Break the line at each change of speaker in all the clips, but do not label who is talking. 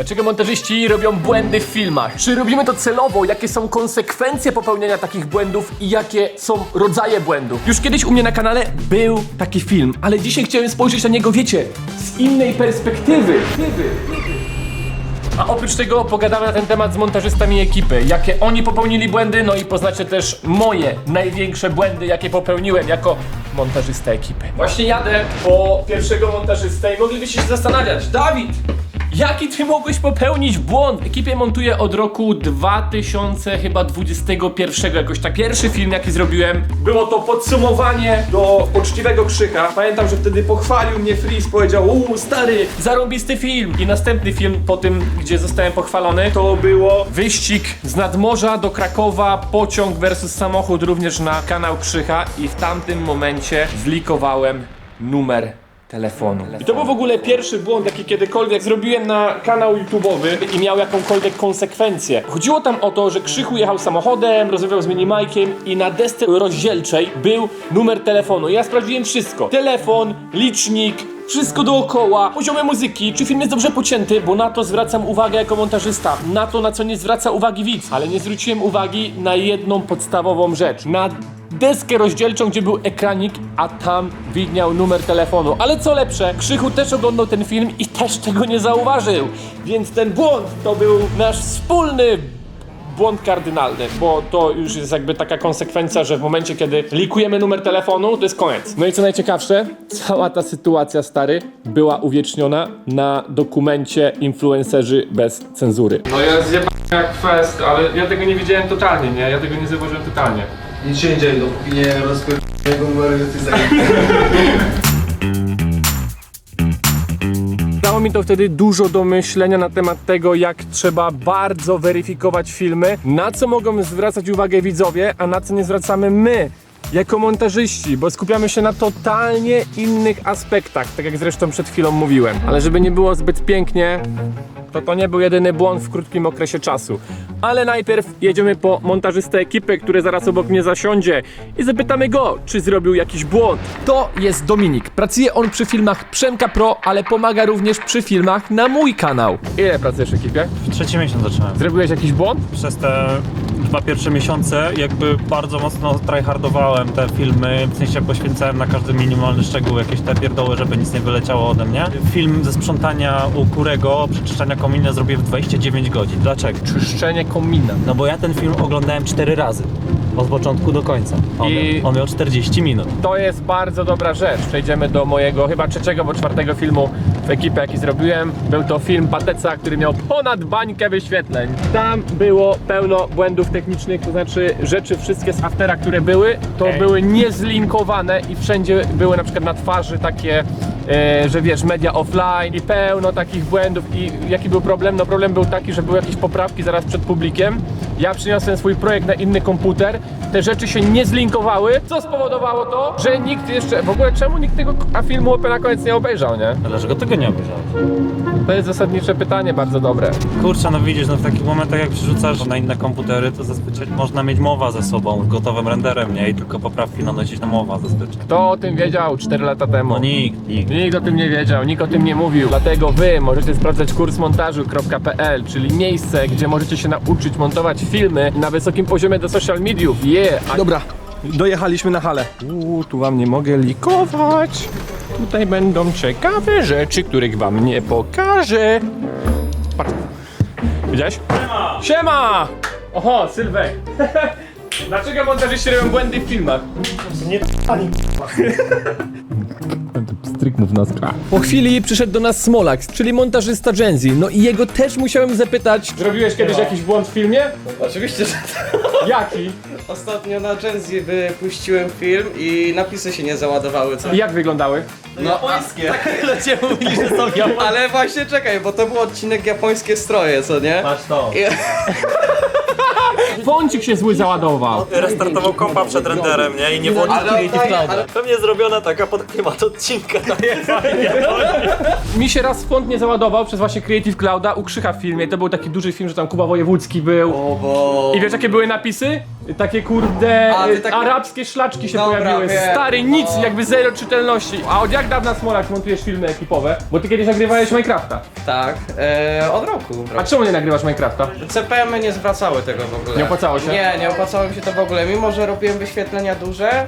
Dlaczego montażyści robią błędy w filmach? Czy robimy to celowo? Jakie są konsekwencje popełniania takich błędów i jakie są rodzaje błędów? Już kiedyś u mnie na kanale był taki film, ale dzisiaj chciałem spojrzeć na niego, wiecie, z innej perspektywy. A oprócz tego pogadamy na ten temat z montażystami ekipy, jakie oni popełnili błędy, no i poznacie też moje największe błędy, jakie popełniłem jako montażysta ekipy. Właśnie jadę po pierwszego montażystę i moglibyście się zastanawiać, Dawid, jaki ty mogłeś popełnić błąd? Ekipie montuję od roku 2000 chyba 21 jakoś tak. Pierwszy film jaki zrobiłem, było to podsumowanie do Poczciwego Krzyka. Pamiętam, że wtedy pochwalił mnie Freeze, powiedział uuu stary, zarąbisty film. I następny film po tym, gdzie zostałem pochwalony, to było wyścig z nadmorza do Krakowa, pociąg versus samochód również na kanał Krzycha i w tamtym momencie zlikowałem numer telefonu. I to był w ogóle pierwszy błąd, jaki kiedykolwiek zrobiłem na kanał YouTube'owy i miał jakąkolwiek konsekwencję. Chodziło tam o to, że Krzychu jechał samochodem, rozmawiał z Minimajkiem i na desce rozdzielczej był numer telefonu. Ja sprawdziłem wszystko. Telefon, licznik, wszystko dookoła, poziomy muzyki, czy film jest dobrze pocięty, bo na to zwracam uwagę jako montażysta, na to na co nie zwraca uwagi widz, ale nie zwróciłem uwagi na jedną podstawową rzecz, na deskę rozdzielczą, gdzie był ekranik, a tam widniał numer telefonu. Ale co lepsze, Krzychu też oglądał ten film i też tego nie zauważył, więc ten błąd to był nasz wspólny błąd kardynalny, bo to już jest jakby taka konsekwencja, że w momencie, kiedy likujemy numer telefonu, to jest koniec. No i co najciekawsze, cała ta sytuacja, stary, była uwieczniona na dokumencie influencerzy bez cenzury. No ja zjebałem jak fest, ale ja tego nie widziałem totalnie, nie? Ja tego nie zauważyłem totalnie.
Nic się nie dzieje, dopóki nie rozpierdolę jego jesteś.
Dało mi to wtedy dużo do myślenia na temat tego, jak trzeba bardzo weryfikować filmy, na co mogą zwracać uwagę widzowie, a na co nie zwracamy my. Jako montażyści, bo skupiamy się na totalnie innych aspektach, tak jak zresztą przed chwilą mówiłem. Ale żeby nie było zbyt pięknie, to to nie był jedyny błąd w krótkim okresie czasu. Ale najpierw jedziemy po montażystę ekipy, który zaraz obok mnie zasiądzie i zapytamy go, czy zrobił jakiś błąd. To jest Dominik. Pracuje on przy filmach Przemka Pro, ale pomaga również przy filmach na mój kanał. Ile pracujesz w ekipie?
Trzeci miesiąc zacząłem.
Zrobiłeś jakiś błąd?
Przez te dwa pierwsze miesiące jakby bardzo mocno tryhardowałem te filmy, w sensie poświęcałem na każdy minimalny szczegół jakieś te pierdoły, żeby nic nie wyleciało ode mnie. Film ze sprzątania u Kurego, przeczyszczania komina zrobiłem w 29 godzin. Dlaczego?
Czyszczenie komina.
No bo ja ten film oglądałem 4 razy. Od początku do końca. On,
I-
on miał 40 minut.
To jest bardzo dobra rzecz. Przejdziemy do mojego chyba trzeciego bo czwartego filmu w ekipie, jaki zrobiłem. Był to film Pateca, który miał ponad bańkę wyświetleń. Tam było pełno błędów technicznych, to znaczy rzeczy wszystkie z aftera, które były, to
Ej.
były niezlinkowane i wszędzie były na przykład na twarzy takie, e, że wiesz, media offline i pełno takich błędów. I jaki był problem? No problem był taki, że były jakieś poprawki zaraz przed publikiem. Ja przyniosłem swój projekt na inny komputer, te rzeczy się nie zlinkowały, co spowodowało to, że nikt jeszcze, w ogóle czemu nikt tego a filmu na koniec nie obejrzał, nie?
Dlaczego tego nie obejrzałeś?
To jest zasadnicze pytanie, bardzo dobre.
Kurczę, no widzisz, no w takich momentach jak przerzucasz na inne komputery, to zazwyczaj można mieć mowa ze sobą, z gotowym renderem, nie? I tylko poprawki nanosić na mowa zazwyczaj.
Kto o tym wiedział 4 lata temu?
No nikt, nikt.
Nikt o tym nie wiedział, nikt o tym nie mówił. Dlatego wy możecie sprawdzać kursmontażu.pl, czyli miejsce, gdzie możecie się nauczyć montować filmy na wysokim poziomie do social mediów. Yeah! A
Dobra, dojechaliśmy na halę.
Uuu, tu wam nie mogę likować. Tutaj będą ciekawe rzeczy, których wam nie pokażę. Patrz. Widziałeś? Siema! Siema! Oho, Sylwek. Dlaczego montażyści robią błędy w filmach?
Nie
Nas Po chwili przyszedł do nas Smolax, czyli montażysta Genzi. No i jego też musiałem zapytać. Zrobiłeś kiedyś jakiś błąd w filmie?
Oczywiście, że
Jaki?
ostatnio na Genzi wypuściłem film i napisy się nie załadowały, co?
I jak wyglądały?
No, japońskie. Tak, ludzie mówili, że są japońskie. Ale właśnie czekaj, bo to był odcinek japońskie stroje, co nie?
Patrz to.
I,
Fącik się zły załadował.
Restartował kompa przed renderem, nie? I nie
ale,
Pewnie zrobiona taka pod klimat odcinka.
Mi się raz font nie załadował przez właśnie Creative Clouda u Krzycha w filmie. To był taki duży film, że tam Kuba Wojewódzki był.
o bo...
I wiesz jakie były napisy? Takie kurde
A, ty
y, arabskie szlaczki się
Dobra,
pojawiły.
wiem.
Stary, nic,
No.
jakby zero czytelności. A od jak dawna Smolak montujesz filmy ekipowe? Bo ty kiedyś nagrywałeś Minecrafta.
Tak, e, od roku.
A czemu nie nagrywasz Minecrafta?
CPM-y nie zwracały tego w ogóle.
Nie opłacało się?
Nie, nie opłacało mi się to w ogóle. Mimo, że robiłem wyświetlenia duże,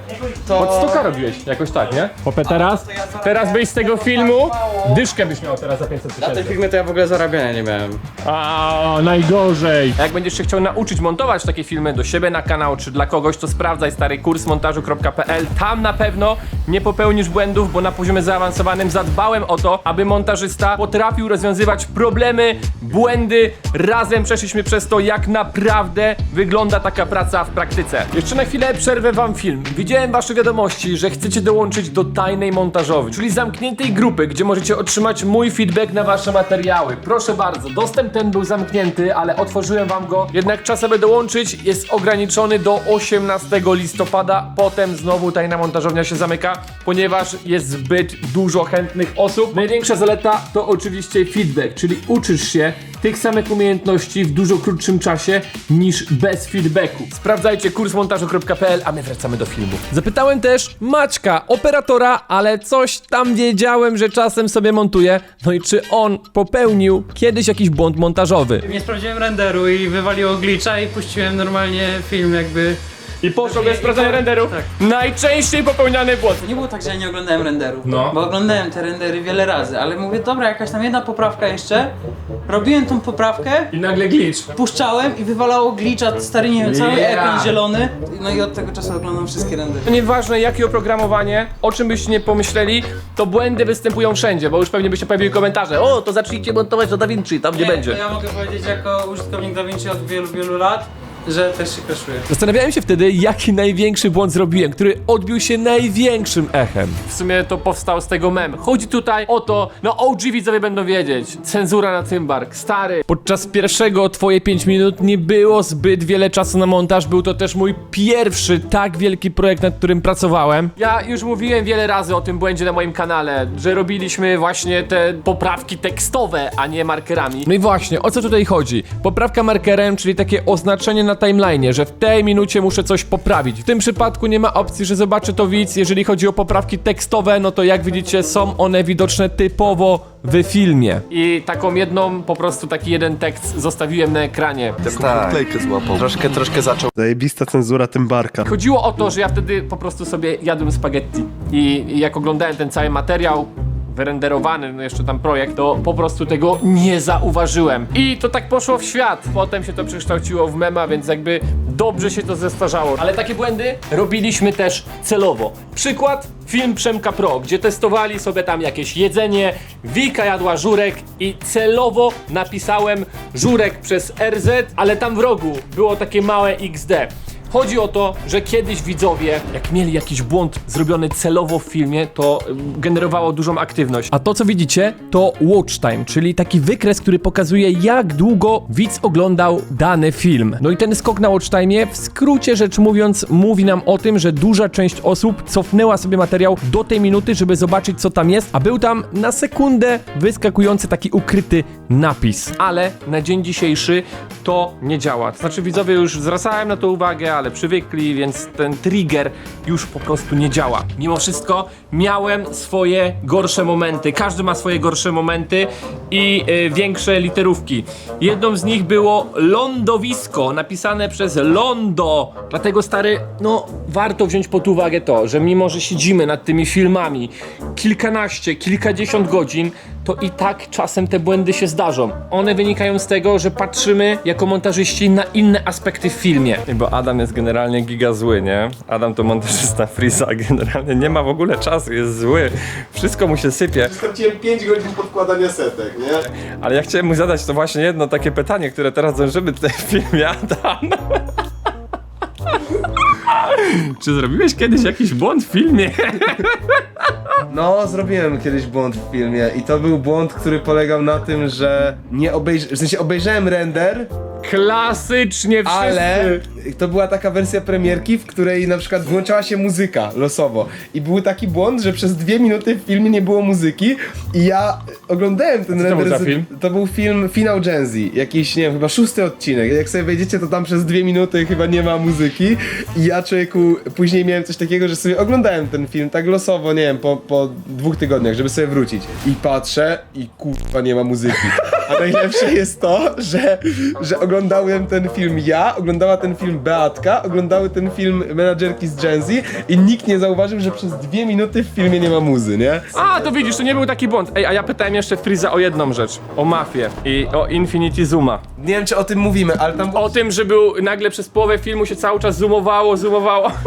to...
Od stoka robiłeś, jakoś tak, nie? Popę teraz? Teraz byś z tego
tak
filmu,
mało.
dyszkę byś miał teraz za 500
Na tym
tysięcy.
filmie to ja w ogóle zarabiania nie miałem.
A najgorzej. Jak będziesz się chciał nauczyć montować takie filmy do siebie na kanał czy dla kogoś, to sprawdzaj stary kurs montażu.pl. Tam na pewno nie popełnisz błędów, bo na poziomie zaawansowanym zadbałem o to, aby montażysta potrafił rozwiązywać problemy, błędy. Razem przeszliśmy przez to, jak naprawdę wygląda taka praca w praktyce. Jeszcze na chwilę przerwę wam film. Widziałem wasze wiadomości, że chcecie dołączyć do tajnej montażowej, czyli zamkniętej grupy, gdzie możecie otrzymać mój feedback na wasze materiały. Proszę bardzo, dostęp ten był zamknięty, ale otworzyłem wam go. Jednak czas, aby dołączyć jest ograniczony do 18 listopada. Potem znowu tajna montażownia się zamyka, ponieważ jest zbyt dużo chętnych osób. Największa zaleta to oczywiście feedback, czyli uczysz się tych samych umiejętności w dużo krótszym czasie niż bez feedbacku. Sprawdzajcie kursmontażu.pl, a my wracamy do filmu. Zapytałem też Maćka, operatora, ale coś tam wiedziałem, że czasem sobie montuje. No i czy on popełnił kiedyś jakiś błąd montażowy?
Nie sprawdziłem renderu i wywaliło glitcha i puściłem normalnie film jakby...
I poszło bez sprawdzania renderu. Najczęściej popełniany błąd.
Nie było tak, że ja nie oglądałem renderu,
No.
bo oglądałem te rendery wiele razy, ale mówię, dobra, jakaś tam jedna poprawka jeszcze, robiłem tą poprawkę,
I nagle glitch.
puszczałem i wywalało glitcha, stary, nie wiem, cały
Yeah.
ekran zielony, no i od tego czasu oglądam wszystkie rendery.
Nieważne jakie oprogramowanie, o czym byście nie pomyśleli, to błędy występują wszędzie, bo już pewnie by się pojawiły komentarze. O, to zacznijcie montować do DaVinci, tam nie,
To
będzie.
ja mogę powiedzieć jako użytkownik DaVinci od wielu, wielu lat, że też się crashuje.
Zastanawiałem się wtedy, jaki największy błąd zrobiłem, który odbił się największym echem. W sumie to powstał z tego mem. Chodzi tutaj o to, no OG widzowie będą wiedzieć. Cenzura na Tymbark, stary. Podczas pierwszego twoje 5 minut nie było zbyt wiele czasu na montaż. Był to też mój pierwszy tak wielki projekt, nad którym pracowałem. Ja już mówiłem wiele razy o tym błędzie na moim kanale, że robiliśmy właśnie te poprawki tekstowe, a nie markerami. No i właśnie, o co tutaj chodzi? Poprawka markerem, czyli takie oznaczenie na timeline'ie, że w tej minucie muszę coś poprawić. W tym przypadku nie ma opcji, że zobaczy to widz. Jeżeli chodzi o poprawki tekstowe, no to jak widzicie są one widoczne typowo w filmie. I taką jedną, po prostu taki jeden tekst zostawiłem na ekranie.
Klejkę złapał. Troszkę, troszkę zaczął.
Zajebista cenzura Tymbarka.
Chodziło o to, że ja wtedy po prostu sobie jadłem spaghetti i, i jak oglądałem ten cały materiał wyrenderowany, no jeszcze tam projekt, to po prostu tego nie zauważyłem. I to tak poszło w świat. Potem się to przekształciło w mema, więc jakby dobrze się to zestarzało. Ale takie błędy robiliśmy też celowo. Przykład film Przemka Pro, gdzie testowali sobie tam jakieś jedzenie, Wika jadła żurek i celowo napisałem żurek przez RZ, ale tam w rogu było takie małe XD. Chodzi o to, że kiedyś widzowie, jak mieli jakiś błąd zrobiony celowo w filmie, to generowało dużą aktywność. A to, co widzicie, to watch time, czyli taki wykres, który pokazuje, jak długo widz oglądał dany film. No i ten skok na watch time, w skrócie rzecz mówiąc, mówi nam o tym, że duża część osób cofnęła sobie materiał do tej minuty, żeby zobaczyć, co tam jest, a był tam na sekundę wyskakujący taki ukryty napis. Ale na dzień dzisiejszy to nie działa. Znaczy, widzowie już zwracałem na to uwagę, ale przywykli, więc ten trigger już po prostu nie działa. Mimo wszystko miałem swoje gorsze momenty. Każdy ma swoje gorsze momenty i y, większe literówki. Jedną z nich było lądowisko, napisane przez Londo. Dlatego stary, no warto wziąć pod uwagę to, że mimo, że siedzimy nad tymi filmami kilkanaście, kilkadziesiąt godzin, to i tak czasem te błędy się zdarzą. One wynikają z tego, że patrzymy jako montażyści na inne aspekty w filmie.
Bo Adam jest generalnie giga zły, nie? Adam to montażysta Freeza, generalnie nie ma w ogóle czasu, jest zły. Wszystko mu się sypie.
Straciłem 5 godzin podkładania setek, nie?
Ale ja chciałem mu zadać to właśnie jedno takie pytanie, które teraz dążymy tutaj w filmie, Adam.
Czy zrobiłeś kiedyś jakiś błąd w filmie?
No, zrobiłem kiedyś błąd w filmie i to był błąd, który polegał na tym, że nie obejrzałem, w sensie obejrzałem render
Klasycznie wszyscy.
Ale to była taka wersja premierki, w której na przykład włączała się muzyka losowo. I był taki błąd, że przez dwie minuty w filmie nie było muzyki i ja oglądałem ten
to był za film?
To był film Finał Gen Z, jakiś, nie wiem, chyba szósty odcinek. Jak sobie wejdziecie, to tam przez dwie minuty chyba nie ma muzyki. I ja, człowieku, później miałem coś takiego, że sobie oglądałem ten film tak losowo, nie wiem, po, po dwóch tygodniach, żeby sobie wrócić. I patrzę i kurwa nie ma muzyki. A najlepsze jest to, że, że oglądałem ten film ja, oglądała ten film Beatka, oglądały ten film menadżerki z Gen Z i nikt nie zauważył, że przez dwie minuty w filmie nie ma muzy, nie?
A, to widzisz, to nie był taki błąd. Ej, a ja pytałem jeszcze Friza o jedną rzecz. O mafię i o Infinity Zooma.
Nie wiem, czy o tym mówimy, ale tam...
O tym, że był nagle przez połowę filmu się cały czas zoomowało, zoomowało.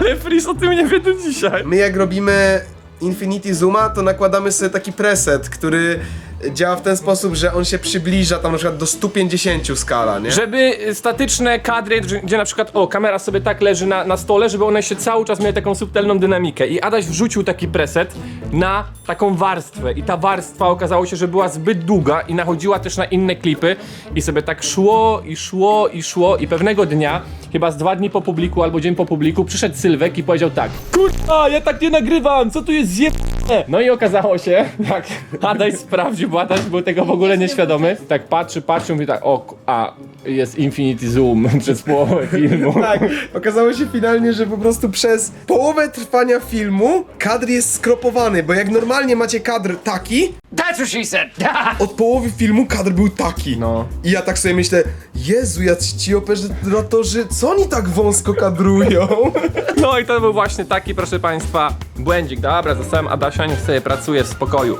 Ale Friz o tym nie wie do dzisiaj.
My jak robimy Infinity Zooma, to nakładamy sobie taki preset, który działa w ten sposób, że on się przybliża tam na przykład do 150 skala, nie?
Żeby statyczne kadry, gdzie na przykład, o, kamera sobie tak leży na, na stole, żeby one się cały czas miały taką subtelną dynamikę. I Adaś wrzucił taki preset na taką warstwę. I ta warstwa okazało się, że była zbyt długa i nachodziła też na inne klipy. I sobie tak szło i szło i szło. I pewnego dnia, chyba z dwa dni po publiku albo dzień po publiku, przyszedł Sylwek i powiedział tak. Kurwa, ja tak nie nagrywam, co tu jest zje... No i okazało się, jak Adaś sprawdził, bo Adaś był tego w ogóle nieświadomy, tak patrzy, patrzy, mówi tak, o, a, jest Infinity Zoom przez połowę filmu.
Tak, okazało się finalnie, że po prostu przez połowę trwania filmu kadr jest skropowany, bo jak normalnie macie kadr taki,
That's what she said!
od połowy filmu kadr był taki.
No.
I ja tak sobie myślę, Jezu, ja ci operatorzy, co oni tak wąsko kadrują?
No i to był właśnie taki, proszę państwa, błędzik. Dobra, zostałem Adasia, niech sobie pracuje w spokoju.